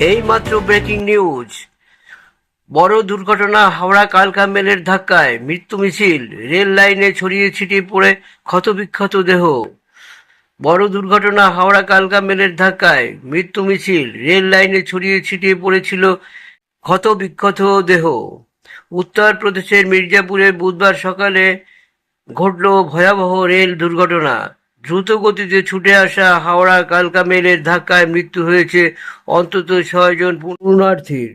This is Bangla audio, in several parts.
এই মাত্র ব্রেকিং নিউজ। বড় দুর্ঘটনা হাওড়া কালকা মেলের ধাক্কায় মৃত্যু মিছিল। রেল লাইনে ছড়িয়ে ছিটিয়ে পড়ে ক্ষতবিক্ষত দেহ। বড় দুর্ঘটনা হাওড়া কালকা মেলের ধাক্কায় মৃত্যু মিছিল। রেল লাইনে ছড়িয়ে ছিটিয়ে পড়েছিল ক্ষতবিক্ষত দেহ। উত্তরপ্রদেশের মির্জাপুরে বুধবার সকালে ঘটল ভয়াবহ রেল দুর্ঘটনা। দ্রুত গতিতে ছুটে আসা হাওড়া কালকা মেলের ধাক্কায় মৃত্যু হয়েছে অন্তত ছয়জন পুণ্যার্থীর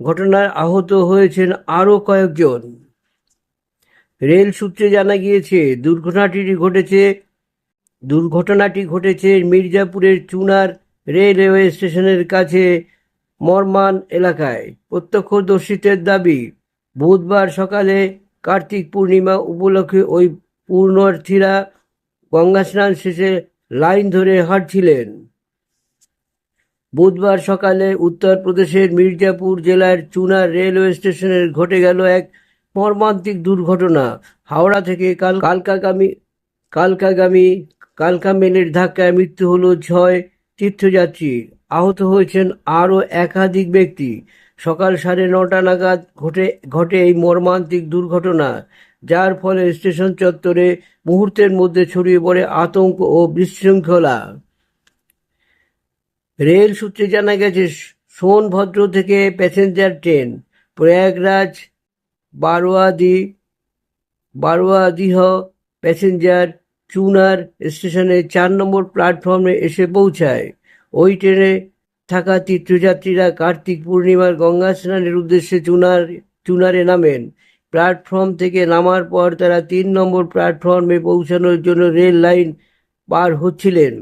ঘটনায় আহত হয়েছেন আরও কয়েকজন। রেল সূত্রে জানা গিয়েছে, দুর্ঘটনাটি ঘটেছে দুর্ঘটনাটি ঘটেছে মির্জাপুরের চুনার রেলওয়ে স্টেশনের কাছে মরমান এলাকায়। প্রত্যক্ষদর্শীদের দাবি, বুধবার সকালে কার্তিক পূর্ণিমা উপলক্ষে ওই পূর্ণার্থীরা গঙ্গা স্নান শেষে লাইন ধরে হাঁটছিলেন। বুধবার সকালে উত্তরপ্রদেশের মির্জাপুর জেলার চুনার রেলওয়ে স্টেশনের ঘটে গেল এক মর্মান্তিক দুর্ঘটনা। হাওড়া থেকে কাল কালকাগামী কালকাগামী কালকা মেলের ধাক্কায় মৃত্যু হল ছয় তীর্থযাত্রীর আহত হয়েছেন আরও একাধিক ব্যক্তি। সকাল সাড়ে নটা নাগাদ ঘটে ঘটে এই মর্মান্তিক দুর্ঘটনা। যার ফলে স্টেশন চত্বরে মুহূর্তের মধ্যে ছড়িয়ে পড়ে আতঙ্ক ও বিশৃঙ্খলা। রেল সূত্রে জানা গেছে, সোনভদ্র থেকে passenger train, Prayagraj, Barwadi, Barwadih passenger Chunar স্টেশনে চার নম্বর প্ল্যাটফর্মে এসে পৌঁছায়। ওই ট্রেনে থাকা তীর্থযাত্রীরা কার্তিক পূর্ণিমার গঙ্গা স্নানের উদ্দেশ্যে চুনার, চুনারে নামেন। প্ল্যাটফর্ম থেকে নামার পর তারা তিন নম্বর প্ল্যাটফর্মে পৌঁছানোর জন্য রেল লাইন পার হচ্ছিলেন।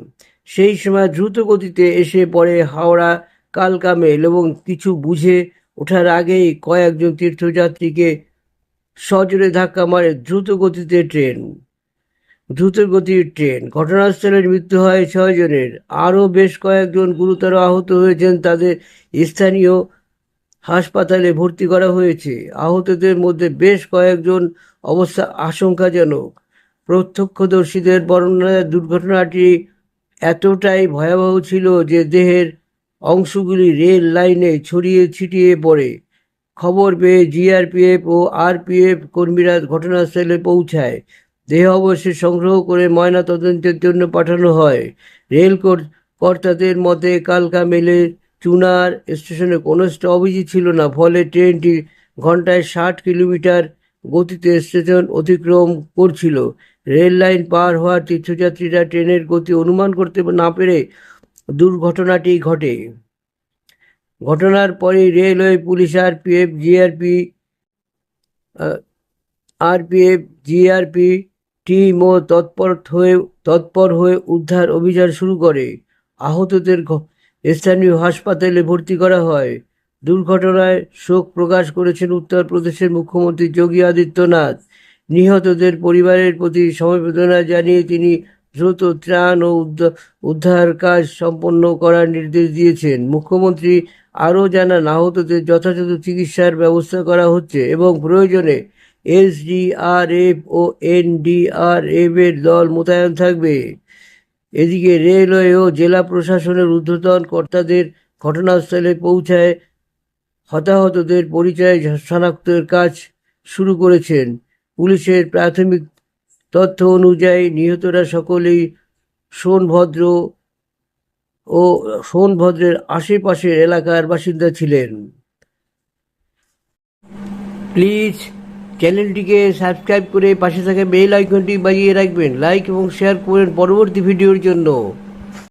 সেই সময় দ্রুত গতিতে এসে পড়ে হাওড়া কালকা মেল এবং কিছু বুঝে ওঠার আগেই কয়েকজন তীর্থযাত্রীকে সজোরে ধাক্কা মারে দ্রুত গতিতে ট্রেন। দ্রুত গতির ট্রেন। ঘটনাস্থলের মৃত্যু হয় ছয় জনের। আরও বেশ কয়েকজন গুরুতর আহত হয়েছেন তাদের স্থানীয় হাসপাতালে ভর্তি করা হয়েছে। আহতদের মধ্যে বেশ কয়েকজন অবস্থা আশঙ্কাজনক। প্রত্যক্ষদর্শীদের বর্ণনায় দুর্ঘটনাটি এতটাই ভয়াবহ ছিল যে দেহের অংশগুলি রেল লাইনে ছড়িয়ে ছিটিয়ে পড়ে। খবর পেয়ে জিআরপিএফ ও আরপিএফ কর্মীরা ঘটনাস্থলে পৌঁছায়। দেহ অবশ্যই সংগ্রহ করে ময়নাতদন্তের জন্য পাঠানো হয়। রেল কর- কর্তাদের মতে, কালকা মেলে চুনার স্টেশনে কোনো স্টপেজই ছিল না। ফলে ট্রেনটি ঘন্টায় ষাট কিলোমিটার গতিতে স্টেশন অতিক্রম করছিল। রেল লাইন পার হওয়ার তীর্থযাত্রীরা ট্রেনের গতি অনুমান করতে না পেরে দুর্ঘটনাটি ঘটে। ঘটনার পরে রেলওয়ে পুলিশ আর RPF GRP RPF GRP team ও তৎপর হয়ে তৎপর হয়ে উদ্ধার অভিযান শুরু করে। আহতদের স্থানীয় হাসপাতালে ভর্তি করা হয়। দুর্ঘটনায় শোক প্রকাশ করেছেন উত্তরপ্রদেশের মুখ্যমন্ত্রী যোগী আদিত্যনাথ। নিহতদের পরিবারের প্রতি সমবেদনা জানিয়ে তিনি দ্রুত ত্রাণ ও উদ্ধার কাজ সম্পন্ন করার নির্দেশ দিয়েছেন। মুখ্যমন্ত্রী আরও জানান, আহতদের যথাযথ চিকিৎসার ব্যবস্থা করা হচ্ছে এবং প্রয়োজনে এসডিআরএফ ও এনডিআরএফ এর দল মোতায়েন থাকবে। এদিকে রেলওয়ে ও জেলা প্রশাসনের ঊর্ধ্বতন কর্তাদের ঘটনাস্থলে পৌঁছায় হতাহতদের পরিচয় শনাক্তের কাজ শুরু করেছেন। পুলিশের প্রাথমিক তথ্য অনুযায়ী নিহতরা সকলেই সোনভদ্র ও সোনভদ্রের আশেপাশের এলাকার বাসিন্দা ছিলেন। প্লিজ চ্যানেলটিকে সাবস্ক্রাইব করে পাশে থাকা বেল আইকনটি বাজিয়ে রাখবেন। লাইক এবং শেয়ার করবেন পরবর্তী ভিডিওর জন্য।